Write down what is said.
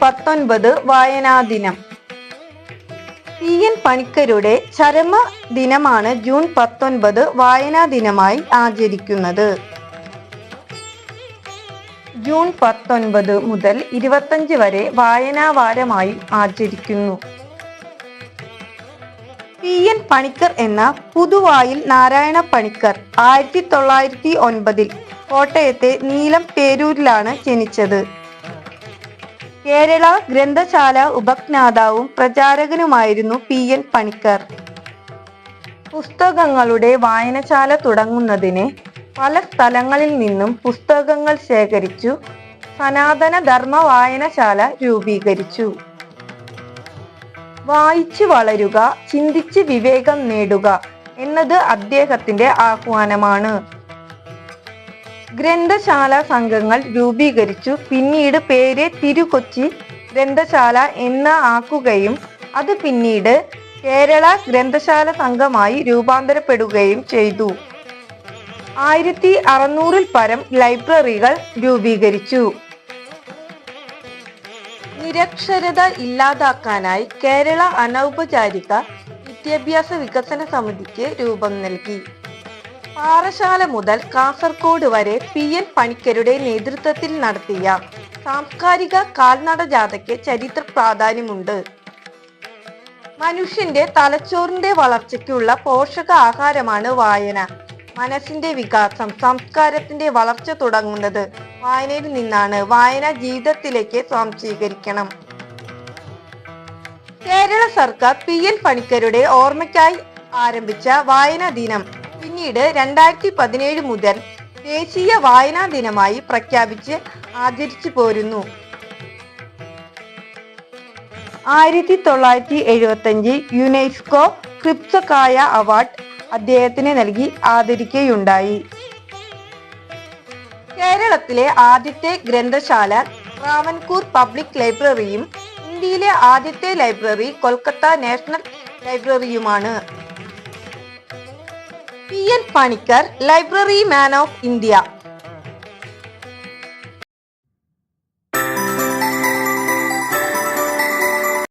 പത്തൊൻപത് വായനാ ദിനം പി എൻ പണിക്കരുടെ ചരമ ദിനമാണ് ജൂൺ പത്തൊൻപത് വായനാ ദിനമായി ആചരിക്കുന്നത്. ജൂൺ പത്തൊൻപത് മുതൽ ഇരുപത്തഞ്ച് വരെ വായനാ വാരമായി ആചരിക്കുന്നു. പി എൻ പണിക്കർ എന്ന പുതുവായിൽ നാരായണ പണിക്കർ ആയിരത്തി തൊള്ളായിരത്തി ഒൻപതിൽ കോട്ടയത്തെ നീലം പേരൂരിലാണ് ജനിച്ചത്. കേരള ഗ്രന്ഥശാല ഉപജ്ഞാതാവും പ്രചാരകനുമായിരുന്നു പി എൻ പണിക്കർ. പുസ്തകങ്ങളുടെ വായനശാല തുടങ്ങുന്നതിന് പല സ്ഥലങ്ങളിൽ നിന്നും പുസ്തകങ്ങൾ ശേഖരിച്ചു സനാതന ധർമ്മ വായനശാല രൂപീകരിച്ചു. വായിച്ചു വളരുക ചിന്തിച്ച് വിവേകം നേടുക എന്നത് അദ്ദേഹത്തിന്റെ ആഹ്വാനമാണ്. ഗ്രന്ഥശാല സംഘങ്ങൾ രൂപീകരിച്ചു. പിന്നീട് പേര് തിരുകൊച്ചി ഗ്രന്ഥശാല എന്ന ആക്കുകയും അത് പിന്നീട് കേരള ഗ്രന്ഥശാല സംഘമായി രൂപാന്തരപ്പെടുകയും ചെയ്തു. ആയിരത്തി അറുന്നൂറിൽ പരം ലൈബ്രറികൾ രൂപീകരിച്ചു. നിരക്ഷരത ഇല്ലാതാക്കാനായി കേരള അനൗപചാരിക വിദ്യാഭ്യാസ വികസന സമിതിക്ക് രൂപം നൽകി. പാറശാല മുതൽ കാസർകോട് വരെ പി എൻ പണിക്കരുടെ നേതൃത്വത്തിൽ നടത്തിയ സാംസ്കാരിക കാൽനട ജാഥയ്ക്ക് ചരിത്ര പ്രാധാന്യമുണ്ട്. മനുഷ്യന്റെ തലച്ചോറിന്റെ വളർച്ചയ്ക്കുള്ള പോഷക ആഹാരമാണ് വായന. മനസ്സിന്റെ വികാസം സംസ്കാരത്തിന്റെ വളർച്ച തുടങ്ങുന്നത് വായനയിൽ നിന്നാണ്. വായന ജീവിതത്തിലേക്ക് സ്വാംശീകരിക്കണം. കേരള സർക്കാർ പി എൻ പണിക്കരുടെ ഓർമ്മയ്ക്കായി ആരംഭിച്ച വായനാ ദിനം പിന്നീട് രണ്ടായിരത്തി പതിനേഴ് മുതൽ ദേശീയ വായനാ ദിനമായി പ്രഖ്യാപിച്ച് ആചരിച്ചു പോരുന്നു. ആയിരത്തി തൊള്ളായിരത്തി എഴുപത്തി അഞ്ച് യുനെസ്കോ ക്രിപ്സക്കായ അവാർഡ് അദ്ദേഹത്തിന് നൽകി ആദരിക്കുകയുണ്ടായി. കേരളത്തിലെ ആദ്യത്തെ ഗ്രന്ഥശാല റാവൻകൂർ പബ്ലിക് ലൈബ്രറിയും ഇന്ത്യയിലെ ആദ്യത്തെ library Kolkata national ലൈബ്രറിയുമാണ്. P N Panicker library man of India.